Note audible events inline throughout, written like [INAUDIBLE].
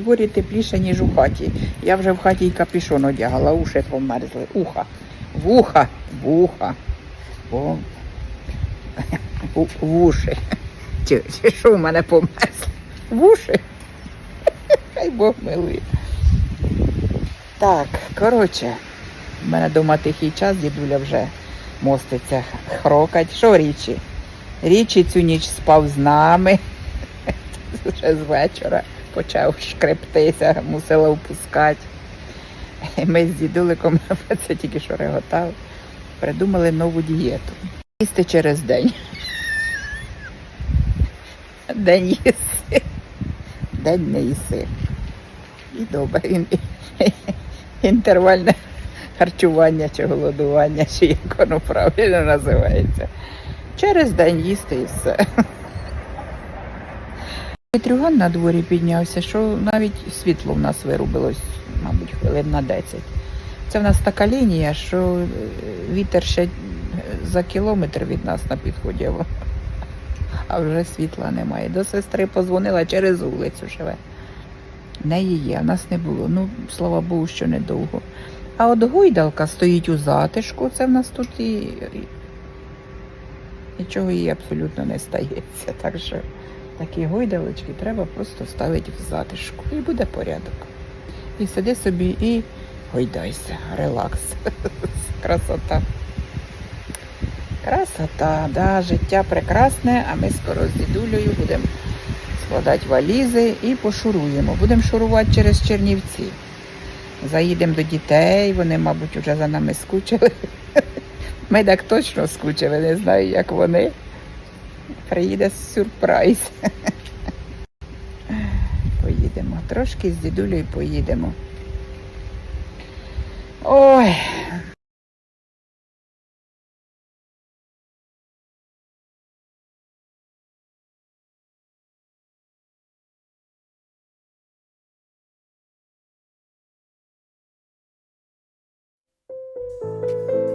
дворі тепліше, ніж у хаті. Я вже в хаті і капюшон одягала, уші померзли. Уха. Вуха, вуха. О. Вуші. Чи, чи що в мене померзли? Вуші. Хай Бог милує. Так, коротше, в мене вдома тихий час, дідуля вже моститься хрокать. Що річі? Річі цю ніч спав з нами. [LAUGHS] Вже з вечора почав шкрептися, мусила впускати. [LAUGHS] Ми з дідуликом, [LAUGHS] це тільки що реготав, придумали нову дієту. Їсти через день. [LAUGHS] День їси, день не їси. І добре. Інтервальне харчування чи голодування, чи як воно правильно називається. Через день їсти і все. Вітрюган на дворі піднявся, що навіть світло в нас вирубилось, мабуть, хвилин на 10. Це в нас така лінія, що е, вітер ще за кілометр від нас на підході, а [LAUGHS] вже світла немає. До сестри позвонила через вулицю живе. В неї є, а нас не було. Ну, слава Богу, що недовго. А от гойдалка стоїть у затишку, це в нас тут і нічого їй абсолютно не стається. Так що такі гойдалочки треба просто ставити в затишку і буде порядок. І сиди собі і гойдайся, релакс. [LAUGHS] Красота. Красота, да, життя прекрасне, а ми скоро з дідулею будемо складати валізи і пошуруємо. Будемо шурувати через Чернівці. Заїдемо до дітей, вони, мабуть, вже за нами скучили. [LAUGHS] Ми так точно скучили, не знаю, як вони. Приїде сюрприз. Поїдемо. Трошки з дідулею поїдемо. Ой. Uh,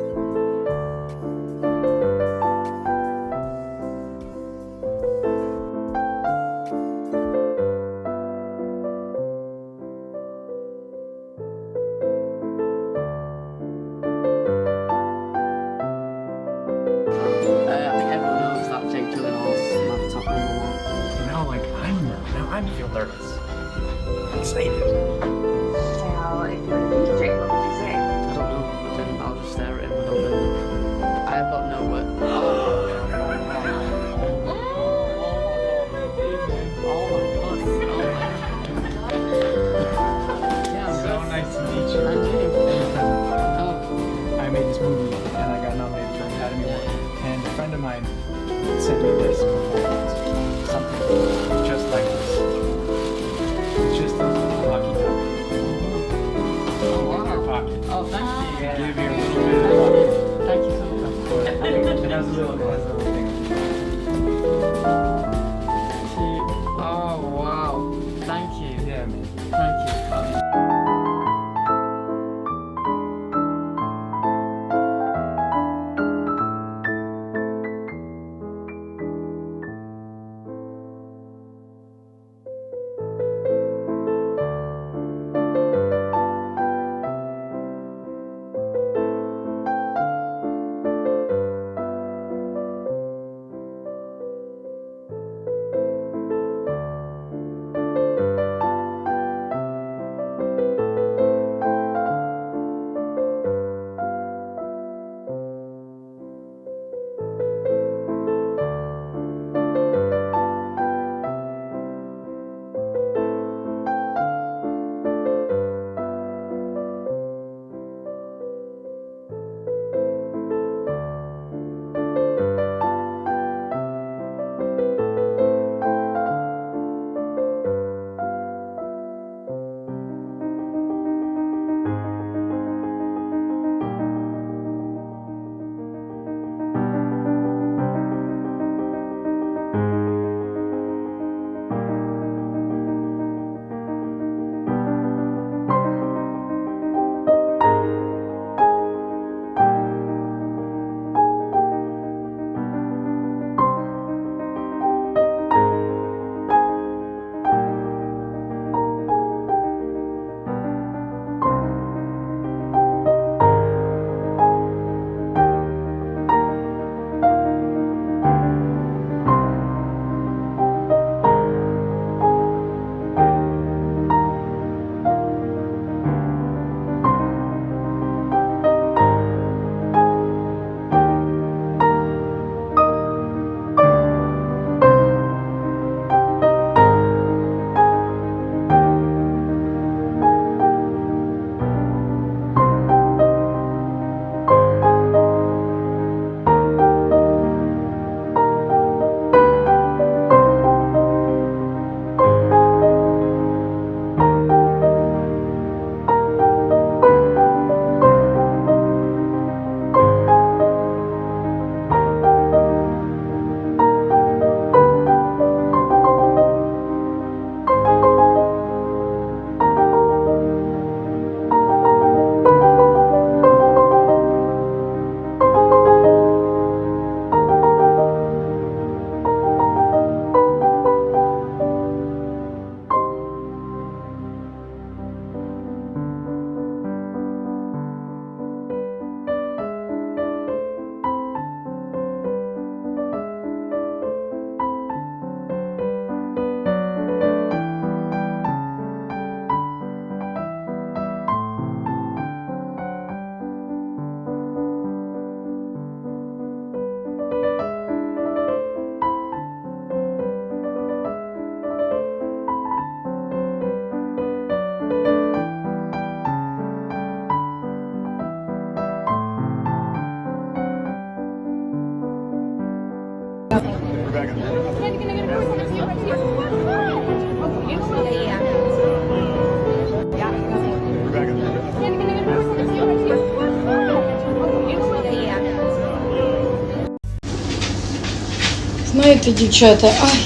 Знаєте, дівчата, ай,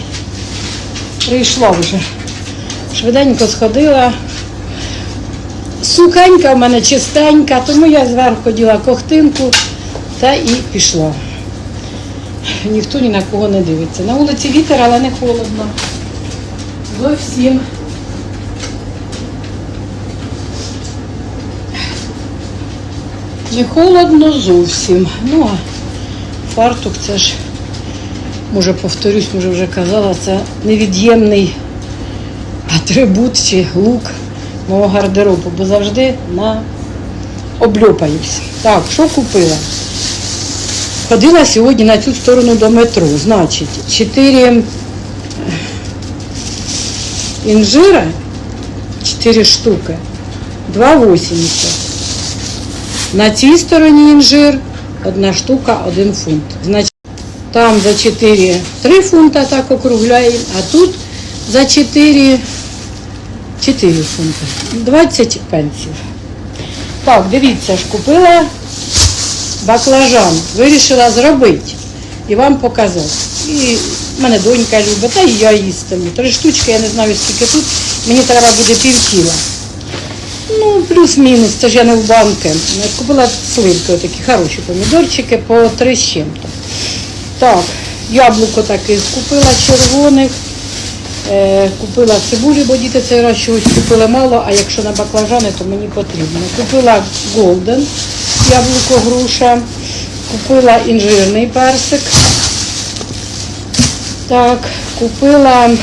прийшла вже. Швиденько сходила. Сухенька в мене чистенька, тому я зверху хотіла ковтинку та і пішла. Ніхто ні на кого не дивиться. На вулиці вітер, але не холодно. Зовсім. Не холодно зовсім. Ну а фартук це ж, може повторюсь, може вже казала, це невід'ємний атрибут чи лук мого гардеробу, бо завжди на обльопаюсь. Так, що купила? Ходила сьогодні на цю сторону до метро. Значить, 4 інжира, 4 штуки, 2,80. На цій стороні інжир одна штука, один фунт. Значить, там за 4 3 фунта так округляємо, а тут за 4 4 фунти. 20 пенсів. Так, дивіться ж, купила баклажан. Вирішила зробити і вам показати. І в мене донька любить, та і я їстиму. Три штучки, я не знаю скільки тут. Мені треба буде пів кіла. Ну, плюс-мінус, це ж я не в банки. Купила сливки, такі хороші помідорчики по три з чим-то. Так, яблуко таке купила червоних. Е, купила цибулі, бо діти цей раз чогось купили мало, а якщо на баклажани, то мені потрібно. Купила голден, яблуко груша, купила інжирний персик. Так, купила е,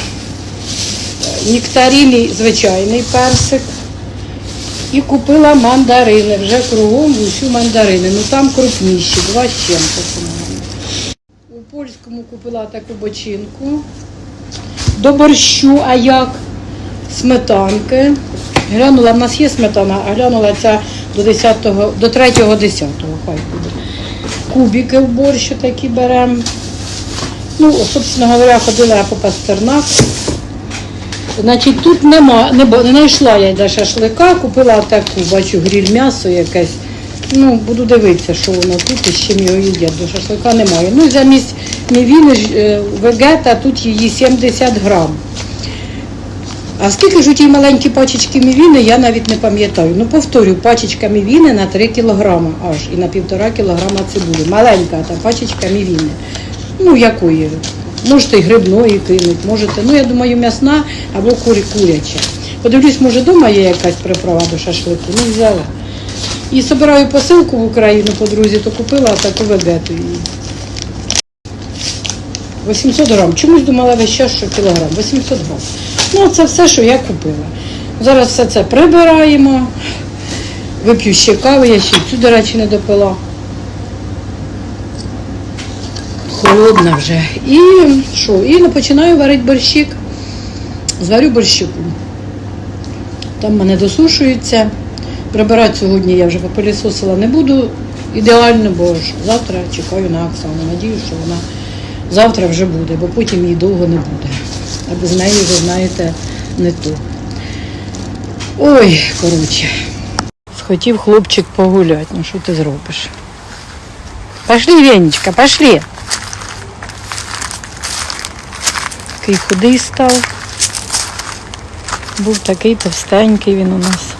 нектаріний звичайний персик. І купила мандарини. Вже кругом усю мандарини. Ну там крупніші, два з по-моєму. Польському купила таку бочинку. До борщу, а як? Сметанки. Глянула, в нас є сметана, а глянула ця до 10-го, до 3-го 10-го, хай буде. Кубики в борщу такі беремо. Ну, собственно говоря, ходила я по пастернак. Значить, тут нема, не, не знайшла я де шашлика, купила таку, бачу, гриль м'ясо якесь. Ну, буду дивитися, що воно тут і з чим його їдять, бо шашлика немає. Ну, замість мівіни е, вегета тут її 70 грам. А скільки ж у тій маленькій пачечки мівіни, я навіть не пам'ятаю. Ну, повторю, пачечка мівіни на 3 кілограма аж і на півтора кілограма цибулі. Маленька та пачечка мівіни. Ну, якої? Можете і грибної кинуть, можете, ну я думаю, м'ясна або курі куряча. Подивлюсь, може, вдома є якась приправа до шашлику, ну взяла. І збираю посилку в Україну по друзі, то купила таку вегету її. 800 грам. Чомусь думала весь час, що кілограм. 800 грам. Ну, це все, що я купила. Зараз все це прибираємо. Вип'ю ще кави, я ще цю, до речі, не допила. Холодна вже. І що? І починаю варити борщик. Зварю борщику. Там в мене досушується. Прибирати сьогодні я вже попилісосила не буду ідеально, бо ж завтра чекаю на Оксану. Надію, що вона завтра вже буде, бо потім її довго не буде. А без неї вже, знаєте, не то. Ой, коротше. Схотів хлопчик погуляти, ну що ти зробиш? Пошли, Венечка, пошли. Такий худий став. Був такий товстенький він у нас.